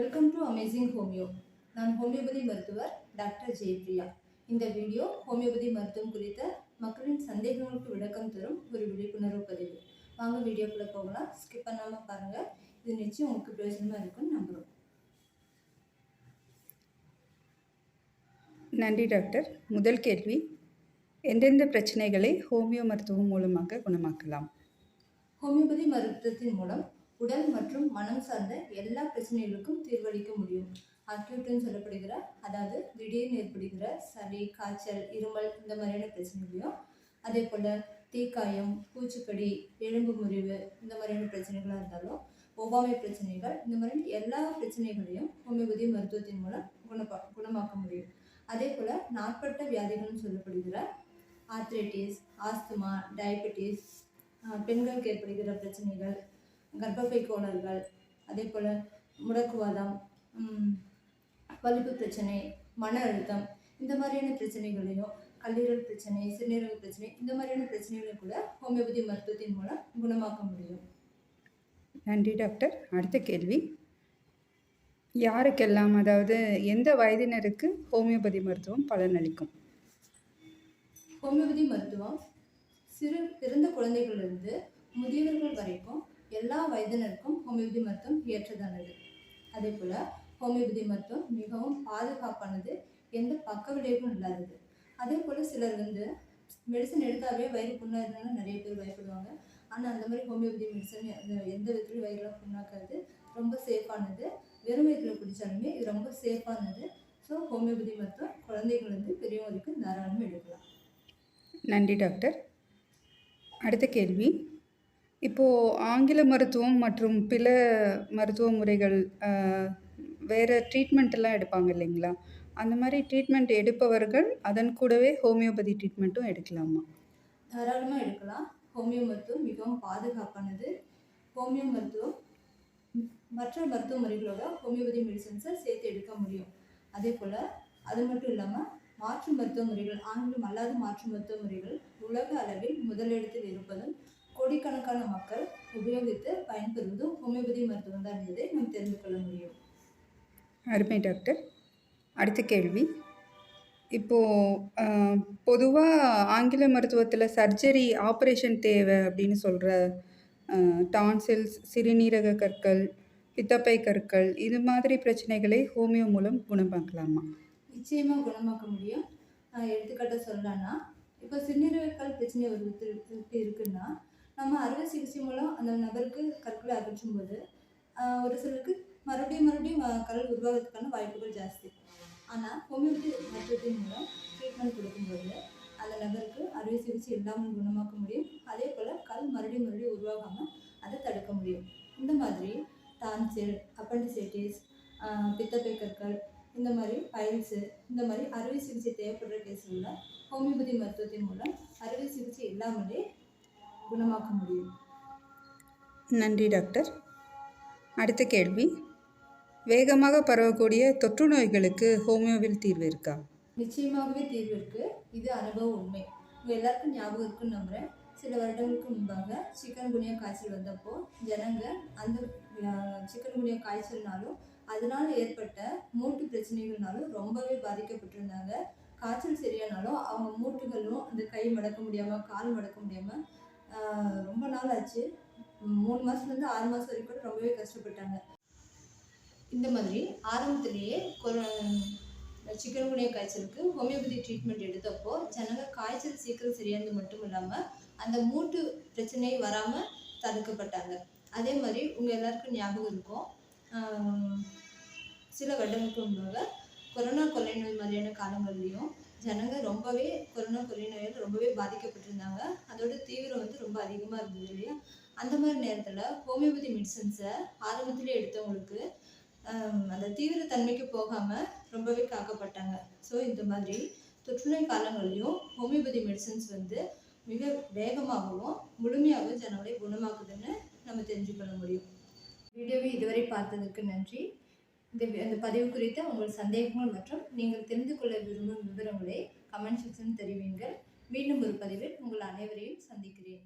Welcome to amazing homeo நான் homeopathy மருத்துவர் doctor Jayapriya இந்த வீடியோ ஹோமியோபதி மருத்துவம் குறித்த மக்களின் சந்தேகங்களுக்கு விளக்கம் தரும் ஒரு விழிப்புணர்வு பதிவு. வாங்க வீடியோக்குள்ளே போகலாம். ஸ்கிப் பண்ணாமல் பாருங்கள் இது நிச்சயம் உங்களுக்கு பிரயோஜனமாக இருக்கும்னு நம்புகிறோம் நன்றி டாக்டர். முதல் கேள்வி எந்தெந்த பிரச்சனைகளை ஹோமியோ மருத்துவம் மூலமாக குணமாக்கலாம்? ஹோமியோபதி மருத்துவத்தின் மூலம் உடல் மற்றும் மனம் சார்ந்த எல்லா பிரச்சனைகளுக்கும் தீர்வளிக்க முடியும். அக்யூட்னு சொல்லப்படுகிற அதாவது திடீர்னு ஏற்படுகிற சளி காய்ச்சல் இருமல் இந்த மாதிரியான பிரச்சனைகளையும் அதே போல் தீக்காயம் பூச்சிக்கடி எலும்பு முறிவு இந்த மாதிரியான பிரச்சனைகளாக இருந்தாலும் ஒவ்வாமை பிரச்சனைகள் இந்த மாதிரி எல்லா பிரச்சனைகளையும் ஹோமியோபதி மருத்துவத்தின் மூலம் குணப்பா குணமாக்க முடியும். அதே போல் நாட்பட்ட வியாதிகள்னு சொல்லப்படுகிற ஆர்த்ரைட்டிஸ் ஆஸ்துமா டயபெட்டிஸ் பெண்களுக்கு ஏற்படுகிற பிரச்சனைகள் கர்ப்பப்பை கோளாறுகள் அதே போல் முடக்குவாதம் வலிப்பு பிரச்சனை மன அழுத்தம் இந்த மாதிரியான பிரச்சனைகளையும் கல்லீரல் பிரச்சனை சிறுநீரக பிரச்சனை இந்த மாதிரியான பிரச்சனைகளை கூட ஹோமியோபதி மருத்துவத்தின் மூலம் குணமாக்க முடியும். நன்றி டாக்டர். அடுத்த கேள்வி. யாருக்கெல்லாம் அதாவது எந்த வயதினருக்கு ஹோமியோபதி மருத்துவம் பலனளிக்கும்? ஹோமியோபதி மருத்துவம் சிறு பிறந்த குழந்தைகளிலிருந்து முதியவர்கள் வரைக்கும் எல்லா வயதினருக்கும் ஹோமியோபதி மருத்துவம் ஏற்றதானது அதே போல் ஹோமியோபதி மருத்துவம் மிகவும் பாதுகாப்பானது எந்த பக்க விளைவும் இல்லாதது. அதே போல் சிலர் வந்து மெடிசன் எடுத்தாவே வயிறு புண்ணாக இருந்தாலும் நிறைய பேர் பயப்படுவாங்க. ஆனால் அந்த மாதிரி ஹோமியோபதி மெடிசன் எந்த விதத்துலையும் வயிறுலாம் புண்ணாக்காது. ரொம்ப சேஃபானது வெறும் வயிற்றில் குடித்தாலுமே இது ரொம்ப சேஃபானது ஸோ ஹோமியோபதி மருத்துவம் குழந்தைகள் வந்து பெரியவங்களுக்கு தாராளமாக எடுக்கலாம். நன்றி டாக்டர். அடுத்த கேள்வி. இப்போது ஆங்கில மருத்துவம் மற்றும் பிற மருத்துவ முறைகள் வேறு ட்ரீட்மெண்ட்டெல்லாம் ட்ரீட்மெண்ட் எல்லாம் எடுப்பாங்க இல்லைங்களா? அந்த மாதிரி ட்ரீட்மெண்ட் எடுப்பவர்கள் அதன் கூடவே ஹோமியோபதி ட்ரீட்மெண்ட்டும் எடுக்கலாமா? தாராளமாக எடுக்கலாம். ஹோமியோ மருத்துவம் மிகவும் பாதுகாப்பானது. ஹோமியோ மருத்துவம் மற்ற மருத்துவ முறைகளோட ஹோமியோபதி மெடிசன்ஸை சேர்த்து எடுக்க முடியும். அதே போல் அது மட்டும் இல்லாமல் மாற்று மருத்துவ முறைகள் ஆங்கிலம் அல்லாத மாற்று மருத்துவ முறைகள் உலக அளவில் முதலிடத்தில் இருப்பதும் கோடிக்கணக்கான மக்கள் உபயோகித்து பயன்பெறுவதும் ஹோமியோபதி மருத்துவம் தான் என்பதை நாம் தெரிந்து கொள்ள முடியும். அருமை டாக்டர். அடுத்த கேள்வி. இப்போது பொதுவாக ஆங்கில மருத்துவத்தில் சர்ஜரி ஆப்ரேஷன் தேவை அப்படின்னு சொல்கிற டான்சில்ஸ் சிறுநீரக கற்கள் பித்தப்பை கற்கள் இது மாதிரி பிரச்சனைகளை ஹோமியோ மூலம் குணமாக்கலாமா? நிச்சயமாக குணமாக்க முடியும். எடுத்துக்காட்டா சொல்லலாம்னா இப்போ சிறுநீரகக்கல் பிரச்சனை ஒரு இருக்குன்னா நம்ம அறுவை சிகிச்சை மூலம் அந்த நபருக்கு கற்களை அகற்றும் போது ஒரு சிலருக்கு மறுபடியும் மறுபடியும் ஆஹ் கல் உருவாகிறதுக்கான வாய்ப்புகள் ஜாஸ்தி. ஆனால் ஹோமியோபதி மருத்துவத்தின் மூலம் ட்ரீட்மெண்ட் கொடுக்கும்போது அந்த நபருக்கு அறுவை சிகிச்சை இல்லாமல் குணமாக்க முடியும். அதே போல் கல் மறுபடியும் மறுபடியும் உருவாகாமல் அதை தடுக்க முடியும். இந்த மாதிரி டான்சில் அப்பண்டிசைட்டிஸ் பித்தப்பை கற்கள் இந்த மாதிரி பைல்ஸு இந்த மாதிரி அறுவை சிகிச்சை தேவைப்படுற கேஸ்களில் ஹோமியோபதி மருத்துவத்தின் மூலம் அறுவை சிகிச்சை இல்லாமலே குணமாக்க முடியும். நன்றி டாக்டர். அடுத்த கேள்வி. வேகமாக பரவக்கூடிய தொற்று நோய்களுக்கு ஹோமியோவில் தீர்வு இருக்கா? நிச்சயமாகவே தீர்வு இருக்கு. இது அனுபவ உண்மை. உங்கள் எல்லாருக்கும் ஞாபகம் இருக்குன்னு நம்புகிறேன் சில வருடங்களுக்கு முன்பாக சிக்கன் குனியா காய்ச்சல் வந்தப்போ ஜனங்க அந்த சிக்கன் குனியா காய்ச்சல்னாலும் அதனால ஏற்பட்ட மூட்டு பிரச்சனைகள்னாலும் ரொம்பவே பாதிக்கப்பட்டிருந்தாங்க. காய்ச்சல் சரியானாலும் அவங்க மூட்டுகளும் அந்த கை மடக்க முடியாமல் கால் மடக்க முடியாமல் ரொம்ப நாள் ஆச்சு. மூணு மாதத்துலேருந்து ஆறு மாதம் வரைக்கும் கூட ரொம்பவே கஷ்டப்பட்டாங்க. இந்த மாதிரி ஆரம்பத்திலேயே கொரோனா சிக்கன் குனியா காய்ச்சலுக்கு ஹோமியோபதி ட்ரீட்மெண்ட் எடுத்தப்போ ஜனங்க காய்ச்சல் சீக்கிரம் சரியானது மட்டும் இல்லாமல் அந்த மூட்டு பிரச்சனை வராமல் தடுக்கப்பட்டாங்க. அதே மாதிரி உங்கள் எல்லாருக்கும் ஞாபகம் இருக்கும். சில வருடங்களுக்கு முன்பாக கொரோனா கொள்ளை நோய் மாதிரியான காலங்கள்லையும் ஜனங்க ரொம்பவே கொரோனா கொள்ளை நோயால் ரொம்பவே பாதிக்கப்பட்டிருந்தாங்க. அதோட தீவிரம் வந்து ரொம்ப அதிகமாக இருந்தது இல்லையா? அந்த மாதிரி நேரத்தில் ஹோமியோபதி மெடிசன்ஸை ஆரம்பத்திலே எடுத்தவங்களுக்கு அந்த தீவிர தன்மைக்கு போகாமல் ரொம்பவே காக்கப்பட்டாங்க. ஸோ இந்த மாதிரி தொற்றுநோய் காலங்கள்லையும் ஹோமியோபதி மெடிசன்ஸ் வந்து மிக வேகமாகவும் முழுமையாகவும் ஜனங்களை குணமாக்குதுன்னு நம்ம தெரிஞ்சுக்கொள்ள முடியும். வீடியோவை இதுவரை பார்த்ததுக்கு நன்றி. இந்த அந்த பதிவு குறித்து உங்கள் சந்தேகங்கள் மற்றும் நீங்கள் தெரிந்து கொள்ள விரும்பும் விவரங்களை கமெண்ட் செக்ஷன் தெரிவிங்கள். மீண்டும் ஒரு பதிவில் உங்கள் அனைவரையும் சந்திக்கிறேன்.